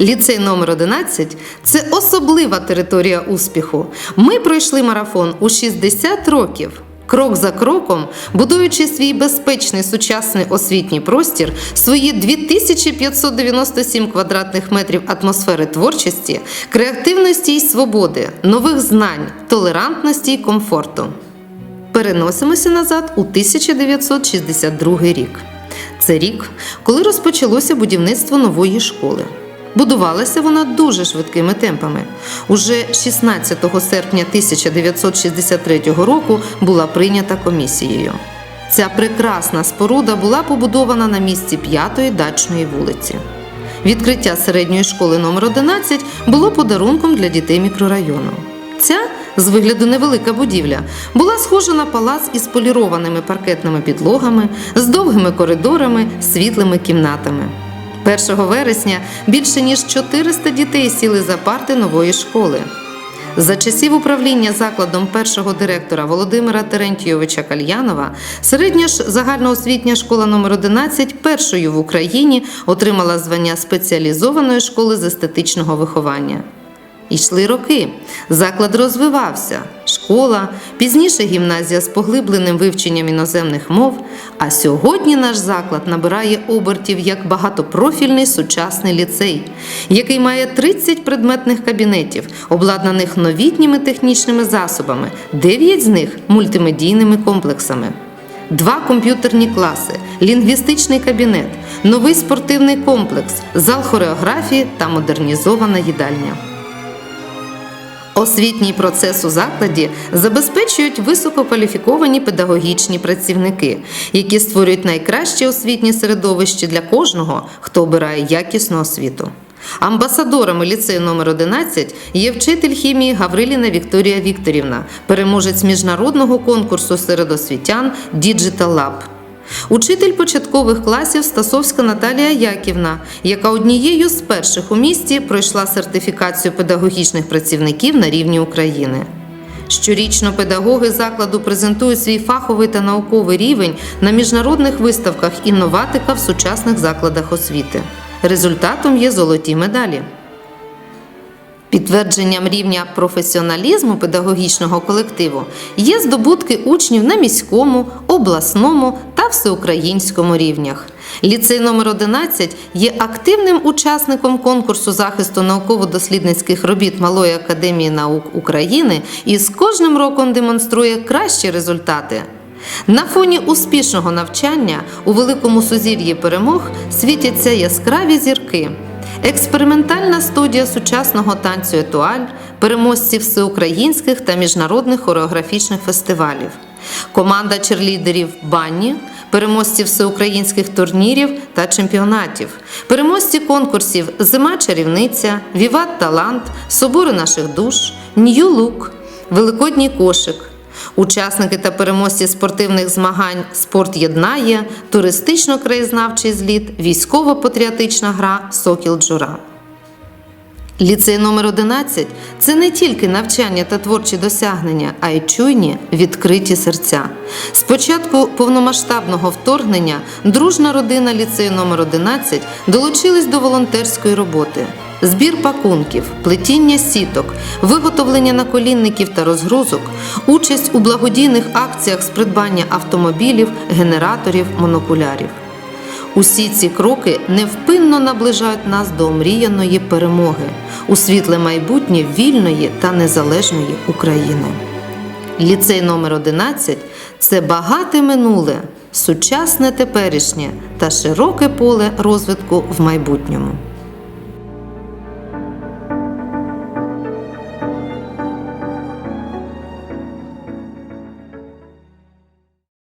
Ліцей номер 11 це особлива територія успіху. Ми пройшли марафон у 60 років. Крок за кроком, будуючи свій безпечний сучасний освітній простір, свої 2597 квадратних метрів атмосфери творчості, креативності й свободи, нових знань, толерантності й комфорту. Переносимося назад у 1962 рік. Це рік, коли розпочалося будівництво нової школи. Будувалася вона дуже швидкими темпами. Уже 16 серпня 1963 року була прийнята комісією. Ця прекрасна споруда була побудована на місці п'ятої дачної вулиці. Відкриття середньої школи номер 11 було подарунком для дітей мікрорайону. Ця з вигляду невелика будівля була схожа на палац із полірованими паркетними підлогами, з довгими коридорами, світлими кімнатами. 1 вересня більше ніж 400 дітей сіли за парти нової школи. За часів управління закладом першого директора Володимира Терентійовича Кальянова середня ж загальноосвітня школа номер 11 першою в Україні отримала звання спеціалізованої школи з естетичного виховання. Йшли роки. Заклад розвивався. Школа, пізніше гімназія з поглибленим вивченням іноземних мов. А сьогодні наш заклад набирає обертів як багатопрофільний сучасний ліцей, який має 30 предметних кабінетів, обладнаних новітніми технічними засобами, 9 з них мультимедійними комплексами. Два комп'ютерні класи, лінгвістичний кабінет, новий спортивний комплекс, зал хореографії та модернізована їдальня. Освітній процес у закладі забезпечують висококваліфіковані педагогічні працівники, які створюють найкраще освітнє середовище для кожного, хто обирає якісну освіту. Амбасадорами ліцею номер 11 є вчитель хімії Гавриліна Вікторія Вікторівна, переможець міжнародного конкурсу серед освітян Digital Lab. Учитель початкових класів Стасовська Наталія Яківна, яка однією з перших у місті пройшла сертифікацію педагогічних працівників на рівні України. Щорічно педагоги закладу презентують свій фаховий та науковий рівень на міжнародних виставках інноватика в сучасних закладах освіти. Результатом є золоті медалі. Підтвердженням рівня професіоналізму педагогічного колективу є здобутки учнів на міському, обласному та всеукраїнському рівнях. Ліцей номер 11 є активним учасником конкурсу захисту науково-дослідницьких робіт Малої академії наук України і з кожним роком демонструє кращі результати. На фоні успішного навчання у великому сузір'ї перемог світяться яскраві зірки. Експериментальна студія сучасного танцю етуаль, переможці всеукраїнських та міжнародних хореографічних фестивалів, команда черлідерів Банні, переможці всеукраїнських турнірів та чемпіонатів, переможці конкурсів Зима чарівниця, Віват Талант, Собори наших душ, Нью Лук, Великодній кошик. Учасники та переможці спортивних змагань Спорт єднає, туристично-краєзнавчий зліт, військово-патріотична гра Сокіл Джура. Ліцей номер 11 це не тільки навчання та творчі досягнення, а й чуйні відкриті серця. З початку повномасштабного вторгнення дружна родина ліцею номер 11 долучилась до волонтерської роботи. Збір пакунків, плетіння сіток, виготовлення наколінників та розгрузок, участь у благодійних акціях з придбання автомобілів, генераторів, монокулярів. Усі ці кроки невпинно наближають нас до омріяної перемоги у світле майбутнє вільної та незалежної України. Ліцей номер 11 це багате минуле, сучасне теперішнє та широке поле розвитку в майбутньому.